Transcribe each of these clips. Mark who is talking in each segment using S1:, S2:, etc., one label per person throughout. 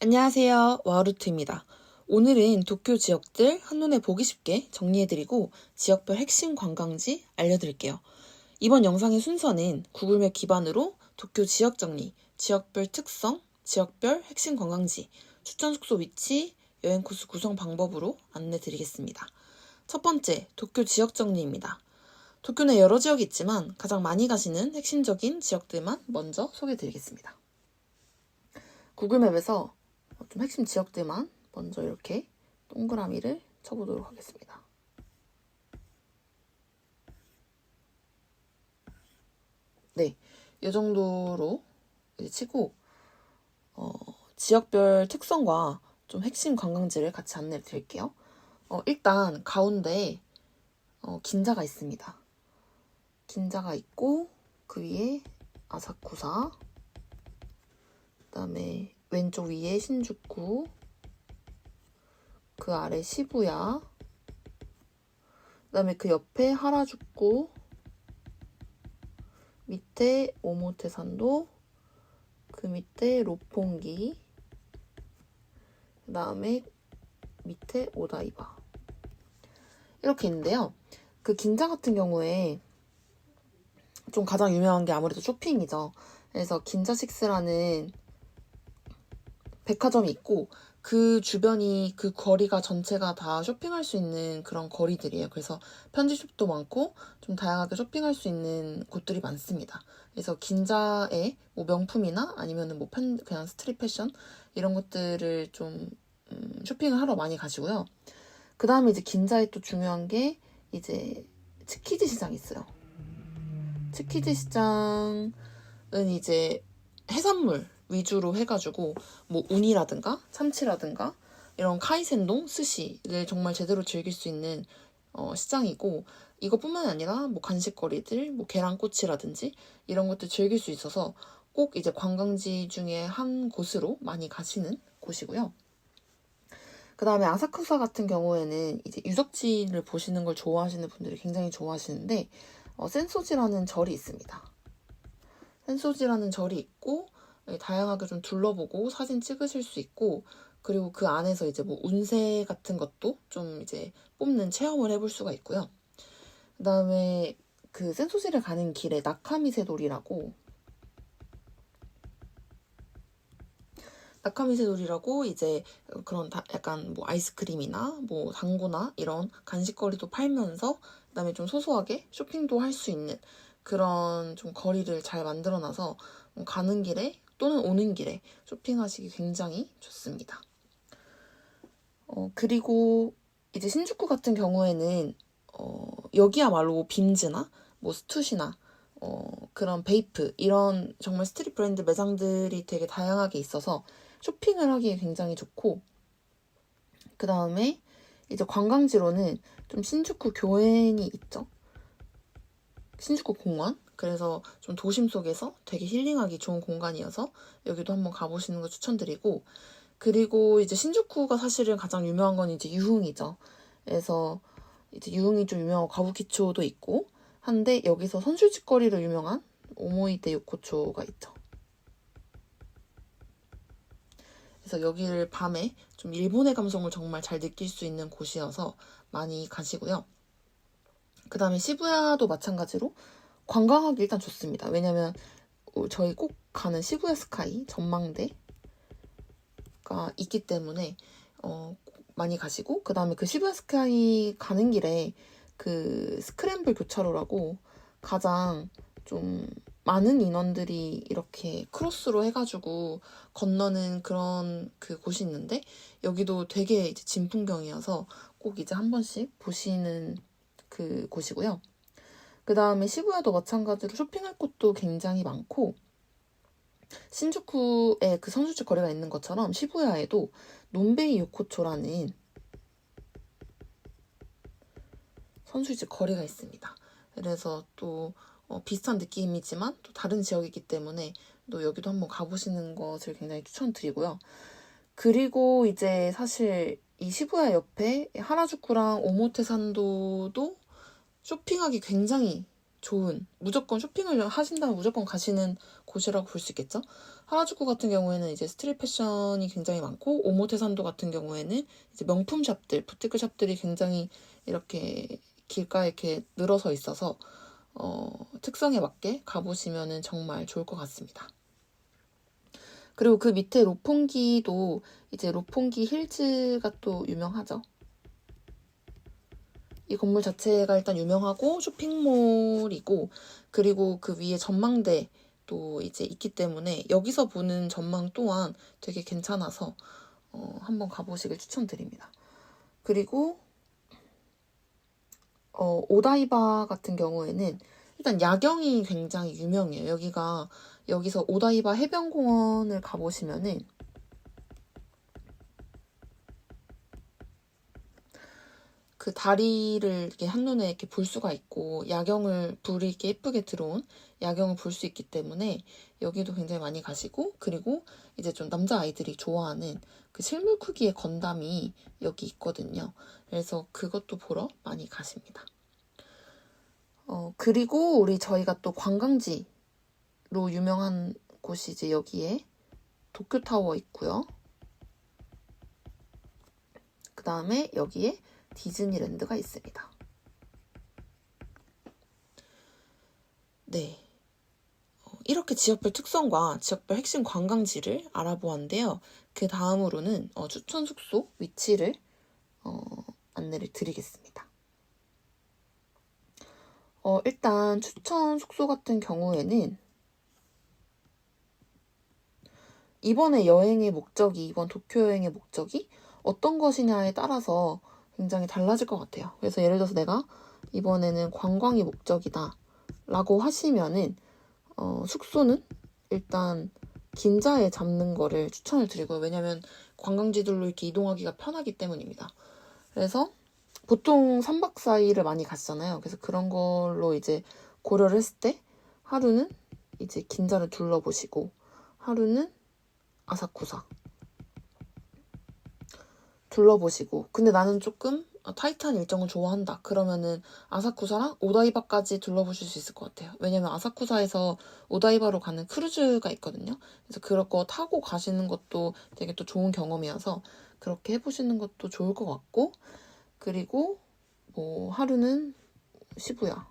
S1: 안녕하세요. 와우루트입니다. 오늘은 도쿄 지역들 한눈에 보기 쉽게 정리해드리고 지역별 핵심 관광지 알려드릴게요. 이번 영상의 순서는 구글맵 기반으로 도쿄 지역 정리, 지역별 특성, 지역별 핵심 관광지, 추천 숙소 위치, 여행 코스 구성 방법으로 안내드리겠습니다. 첫 번째, 도쿄 지역 정리입니다. 도쿄 내 여러 지역이 있지만 가장 많이 가시는 핵심적인 지역들만 먼저 소개해드리겠습니다. 구글맵에서 좀 핵심 지역들만 먼저 이렇게 동그라미를 쳐보도록 하겠습니다. 네, 이 정도로 치고 어, 지역별 특성과 좀 핵심 관광지를 같이 안내를 드릴게요. 어, 일단 가운데 어, 긴자가 있습니다. 긴자가 있고 그 위에 아사쿠사 그다음에 왼쪽 위에 신주쿠 그 아래 시부야 그 다음에 그 옆에 하라주쿠 밑에 오모테산도 그 밑에 로폰기 그 다음에 밑에 오다이바 이렇게 있는데요. 그 긴자 같은 경우에 좀 가장 유명한 게 아무래도 쇼핑이죠. 그래서 긴자식스라는 백화점이 있고 그 주변이 그 거리가 전체가 다 쇼핑할 수 있는 그런 거리들이에요. 그래서 편지숍도 많고 좀 다양하게 쇼핑할 수 있는 곳들이 많습니다. 그래서 긴자에 뭐 명품이나 아니면은 뭐 편, 그냥 스트릿 패션 이런 것들을 좀 음, 쇼핑을 하러 많이 가시고요. 그 다음에 이제 긴자에 또 중요한 게 이제 츠키지 시장이 있어요. 츠키지 시장은 이제 해산물 위주로 해가지고 뭐 우니라든가 참치라든가 이런 카이센동 스시를 정말 제대로 즐길 수 있는 어, 시장이고 이것뿐만 아니라 뭐 간식거리들 뭐 계란꼬치라든지 이런 것들 즐길 수 있어서 꼭 이제 관광지 중에 한 곳으로 많이 가시는 곳이고요. 그 다음에 아사쿠사 같은 경우에는 이제 유적지를 보시는 걸 좋아하시는 분들이 굉장히 좋아하시는데 어, 센소지라는 절이 있습니다. 센소지라는 절이 있고 예, 다양하게 좀 둘러보고 사진 찍으실 수 있고 그리고 그 안에서 이제 뭐 운세 같은 것도 좀 이제 뽑는 체험을 해볼 수가 있고요. 그 다음에 그 센소지를 가는 길에 나카미세돌이라고 나카미세돌이라고 이제 그런 다 약간 뭐 아이스크림이나 뭐 당구나 이런 간식거리도 팔면서 그다음에 좀 소소하게 쇼핑도 할 수 있는 그런 좀 거리를 잘 만들어놔서 가는 길에 또는 오는 길에 쇼핑하시기 굉장히 좋습니다. 어, 그리고 이제 신주쿠 같은 경우에는 어, 여기야말로 빔즈나 뭐 스투시나 어, 그런 베이프 이런 정말 스트릿 브랜드 매장들이 되게 다양하게 있어서 쇼핑을 하기에 굉장히 좋고 그 다음에 이제 관광지로는 좀 신주쿠 교엔이 있죠. 신주쿠 공원 그래서 좀 도심 속에서 되게 힐링하기 좋은 공간이어서 여기도 한번 가보시는 거 추천드리고 그리고 이제 신주쿠가 사실은 가장 유명한 건 이제 유흥이죠. 그래서 이제 유흥이 좀 유명하고 가부키초도 있고 한데 여기서 선술집거리로 유명한 오모이데 요코초가 있죠. 그래서 여기를 밤에 좀 일본의 감성을 정말 잘 느낄 수 있는 곳이어서 많이 가시고요. 그 다음에 시부야도 마찬가지로 관광하기 일단 좋습니다. 왜냐면 저희 꼭 가는 시부야 스카이 전망대가 있기 때문에 어, 많이 가시고 그 다음에 그 시부야 스카이 가는 길에 그 스크램블 교차로라고 가장 좀 많은 인원들이 이렇게 크로스로 해가지고 건너는 그런 그 곳이 있는데 여기도 되게 이제 진풍경이어서 꼭 이제 한 번씩 보시는 그 곳이고요. 그 다음에 시부야도 마찬가지로 쇼핑할 곳도 굉장히 많고 신주쿠에 그 선수집 거리가 있는 것처럼 시부야에도 논베이 요코초라는 선수집 거리가 있습니다. 그래서 또 어, 비슷한 느낌이지만 또 다른 지역이기 때문에 또 여기도 한번 가보시는 것을 굉장히 추천드리고요. 그리고 이제 사실 이 시부야 옆에 하라주쿠랑 오모테산도도 쇼핑하기 굉장히 좋은 무조건 쇼핑을 하신다면 무조건 가시는 곳이라고 볼 수 있겠죠. 하라주쿠 같은 경우에는 이제 스트릿 패션이 굉장히 많고 오모테산도 같은 경우에는 이제 명품 샵들, 부티크 샵들이 굉장히 이렇게 길가에 이렇게 늘어서 있어서 어, 특성에 맞게 가보시면은 정말 좋을 것 같습니다. 그리고 그 밑에 로폰기도 이제 로폰기 힐즈가 또 유명하죠. 이 건물 자체가 일단 유명하고 쇼핑몰이고 그리고 그 위에 전망대도 이제 있기 때문에 여기서 보는 전망 또한 되게 괜찮아서 어, 한번 가보시길 추천드립니다. 그리고 어, 오다이바 같은 경우에는 일단 야경이 굉장히 유명해요. 여기가 여기서 오다이바 해변공원을 가보시면은 그 다리를 이렇게 한눈에 이렇게 볼 수가 있고 야경을 불이 이렇게 예쁘게 들어온 야경을 볼 수 있기 때문에 여기도 굉장히 많이 가시고 그리고 이제 좀 남자 아이들이 좋아하는 그 실물 크기의 건담이 여기 있거든요. 그래서 그것도 보러 많이 가십니다. 어 그리고 우리 저희가 또 관광지로 유명한 곳이 이제 여기에 도쿄 타워 있고요. 그 다음에 여기에 디즈니랜드가 있습니다. 네. 어, 이렇게 지역별 특성과 지역별 핵심 관광지를 알아보았는데요. 그 다음으로는 어, 추천 숙소 위치를 어, 안내를 드리겠습니다. 어, 일단 추천 숙소 같은 경우에는 이번에 여행의 목적이, 이번 도쿄 여행의 목적이 어떤 것이냐에 따라서 굉장히 달라질 것 같아요. 그래서 예를 들어서 내가 이번에는 관광이 목적이다 라고 하시면은 어, 숙소는 일단 긴자에 잡는 거를 추천을 드리고요. 왜냐면 관광지들로 이렇게 이동하기가 편하기 때문입니다. 그래서 보통 3박 4일을 많이 갔잖아요. 그래서 그런 걸로 이제 고려를 했을 때 하루는 이제 긴자를 둘러보시고 하루는 아사쿠사 둘러보시고. 근데 나는 조금 타이트한 일정을 좋아한다. 그러면은 아사쿠사랑 오다이바까지 둘러보실 수 있을 것 같아요. 왜냐면 아사쿠사에서 오다이바로 가는 크루즈가 있거든요. 그래서 그럴 거 타고 가시는 것도 되게 또 좋은 경험이어서 그렇게 해보시는 것도 좋을 것 같고. 그리고 뭐 하루는 시부야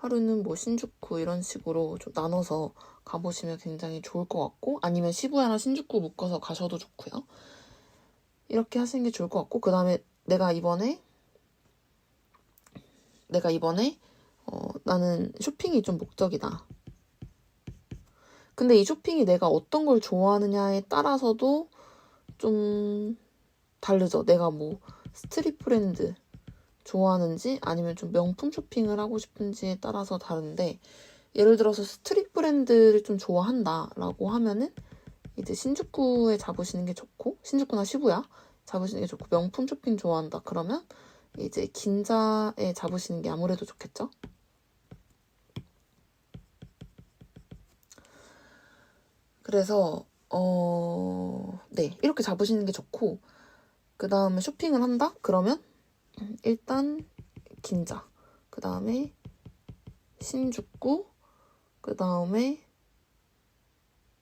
S1: 하루는 뭐 신주쿠 이런 식으로 좀 나눠서 가보시면 굉장히 좋을 것 같고 아니면 시부야나 신주쿠 묶어서 가셔도 좋고요. 이렇게 하시는 게 좋을 것 같고 그 다음에 내가 이번에 내가 이번에 어, 나는 쇼핑이 좀 목적이다. 근데 이 쇼핑이 내가 어떤 걸 좋아하느냐에 따라서도 좀 다르죠. 내가 뭐 스트릿 브랜드 좋아하는지 아니면 좀 명품 쇼핑을 하고 싶은지에 따라서 다른데 예를 들어서 스트릿 브랜드를 좀 좋아한다라고 하면은 이제 신주쿠에 잡으시는 게 좋고 신주쿠나 시부야 잡으시는 게 좋고 명품 쇼핑 좋아한다 그러면 이제 긴자에 잡으시는 게 아무래도 좋겠죠. 그래서 어, 네 이렇게 잡으시는 게 좋고 그 다음에 쇼핑을 한다 그러면 일단 긴자 그 다음에 신주쿠 그 다음에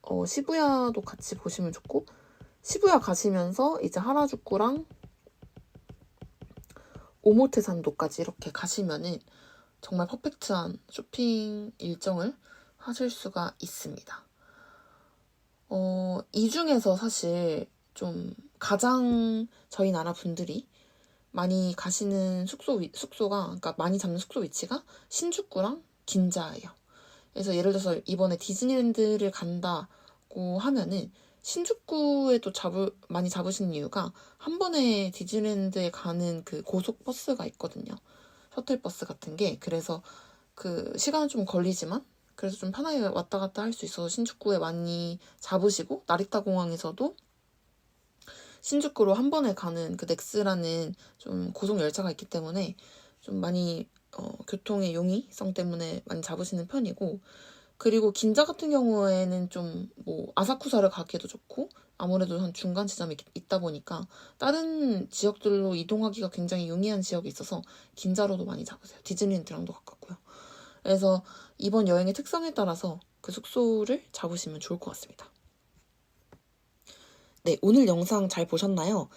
S1: 어, 시부야도 같이 보시면 좋고 시부야 가시면서 이제 하라주쿠랑 오모테산도까지 이렇게 가시면은 정말 퍼펙트한 쇼핑 일정을 하실 수가 있습니다. 어, 이 중에서 사실 좀 가장 저희 나라 분들이 많이 가시는 숙소 위, 숙소가 그러니까 많이 잡는 숙소 위치가 신주쿠랑 긴자예요. 그래서 예를 들어서 이번에 디즈니랜드를 간다고 하면은 신주쿠에도 잡을 많이 잡으시는 이유가 한 번에 디즈니랜드에 가는 그 고속 버스가 있거든요. 셔틀 버스 같은 게 그래서 그 시간은 좀 걸리지만 그래서 좀 편하게 왔다 갔다 할 수 있어서 신주쿠에 많이 잡으시고 나리타 공항에서도 신주쿠로 한 번에 가는 그 넥스라는 좀 고속 열차가 있기 때문에 좀 많이 어, 교통의 용이성 때문에 많이 잡으시는 편이고 그리고 긴자 같은 경우에는 좀 뭐 아사쿠사를 가기도 좋고 아무래도 한 중간 지점이 있- 있다 보니까 다른 지역들로 이동하기가 굉장히 용이한 지역이 있어서 긴자로도 많이 잡으세요. 디즈니랜드랑도 가깝고요. 그래서 이번 여행의 특성에 따라서 그 숙소를 잡으시면 좋을 것 같습니다. 네, 오늘 영상 잘 보셨나요?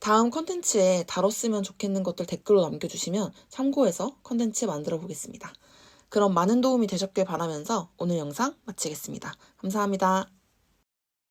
S1: 다음 컨텐츠에 다뤘으면 좋겠는 것들 댓글로 남겨주시면 참고해서 컨텐츠 만들어 보겠습니다. 그럼 많은 도움이 되셨길 바라면서 오늘 영상 마치겠습니다. 감사합니다.